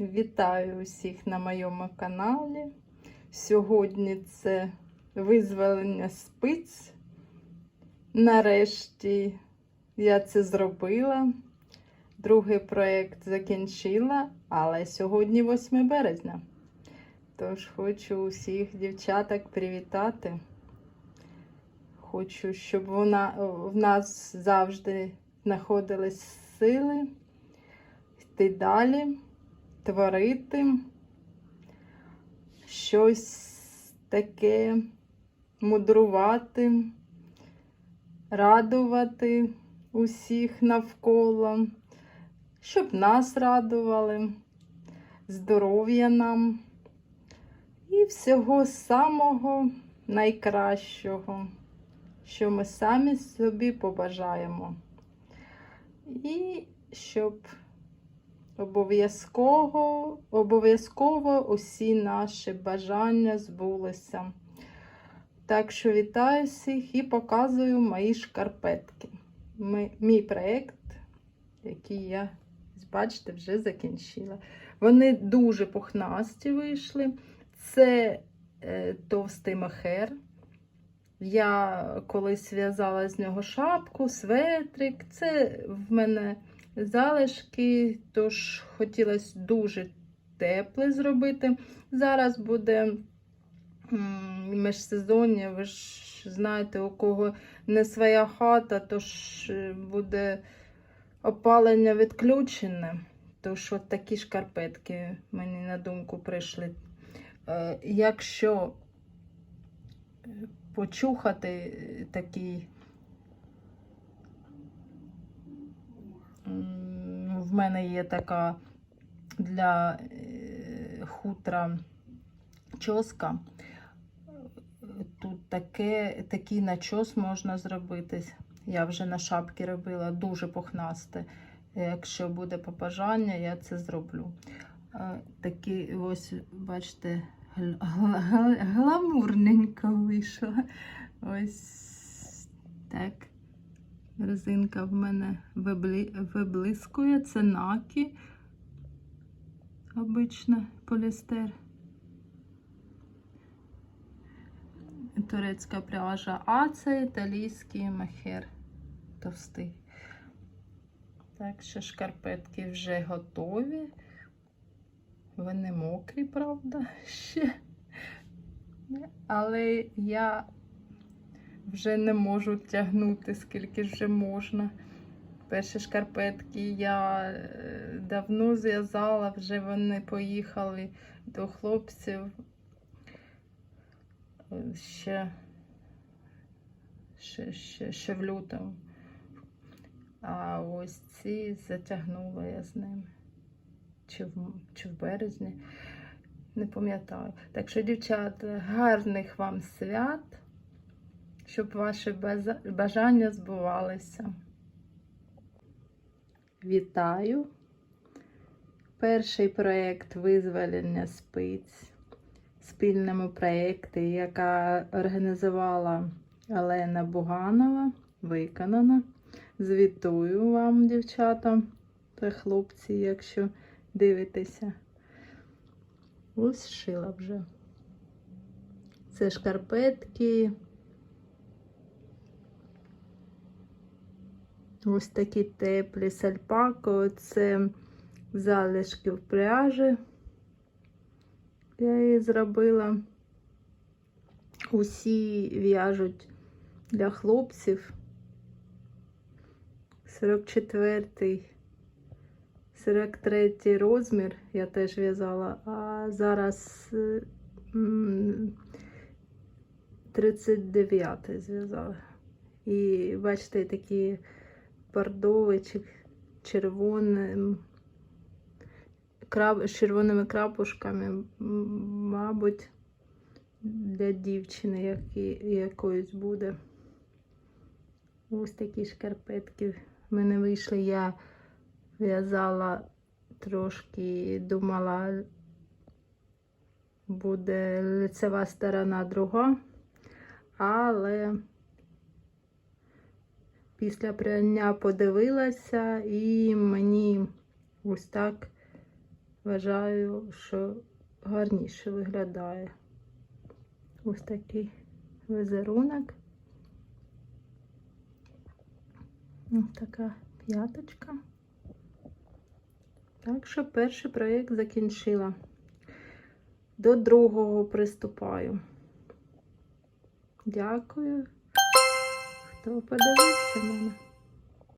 Вітаю усіх на моєму каналі. Сьогодні це визволення спиць. Нарешті я це зробила. Другий проєкт закінчила, але сьогодні 8 березня. Тож хочу усіх дівчаток привітати. Хочу, щоб вона, в нас завжди знаходились сили йти далі творити щось таке, мудрувати, радувати усіх навколо, щоб нас радували, здоров'я нам і всього самого найкращого, що ми самі собі побажаємо. І щоб Обов'язково, обов'язково усі наші бажання збулися. Так що вітаю всіх і показую мої шкарпетки. Ми, мій проєкт, який я, бачите, вже закінчила. Вони дуже пухнасті вийшли. Це е, товстий махер. Я колись в'язала з нього шапку, светрик. Це в мене залишки, тож хотілося дуже тепле зробити. Зараз буде міжсезоння, ви ж знаєте, у кого не своя хата, тож буде опалення відключене. Тож от такі шкарпетки мені на думку прийшли. Е, якщо почухати такий в мене є така для е, хутра чоска. Тут таке, такий начос можна зробити. Я вже на шапки робила, дуже пухнасте. Якщо буде побажання, я це зроблю. Такий ось, бачите, гламурненько вийшло. Ось так. Резинка в мене виблискує, це накі, обична полістер. Турецька пряжа, а це італійський махер товстий. Так що шкарпетки вже готові. Вони мокрі, правда, ще. Але я вже не можу тягнути, скільки вже можна. Перші шкарпетки я е, давно зв'язала, вже вони поїхали до хлопців ще, ще, ще, ще в лютому. А ось ці затягнула я з ними. Чи в, чи в березні, не пам'ятаю. Так що, дівчата, гарних вам свят! Щоб ваші бажання збувалися. Вітаю! Перший проєкт визволення спиць, спільному проєкті, яка організувала Олена Буганова, виконана. Звітую вам, дівчата та хлопці, якщо дивитеся. Ось шила вже. Це шкарпетки. Ось такі теплі сальпако, це залишки в пряжі. Я її зробила. Усі в'яжуть для хлопців. 44-й, 43 розмір я теж в'язала, а зараз 39 зв'язала. І бачите, такі бордовий чи червоним, краб, з червоними крапушками, мабуть, для дівчини які, якоїсь буде. Ось такі шкарпетки в мене вийшли. Я в'язала трошки, думала, буде лицева сторона друга, але Після прання подивилася, і мені ось так вважаю, що гарніше виглядає. Ось такий візерунок. Ось така п'яточка. Так що перший проєкт закінчила. До другого приступаю. Дякую, хто подивився мене.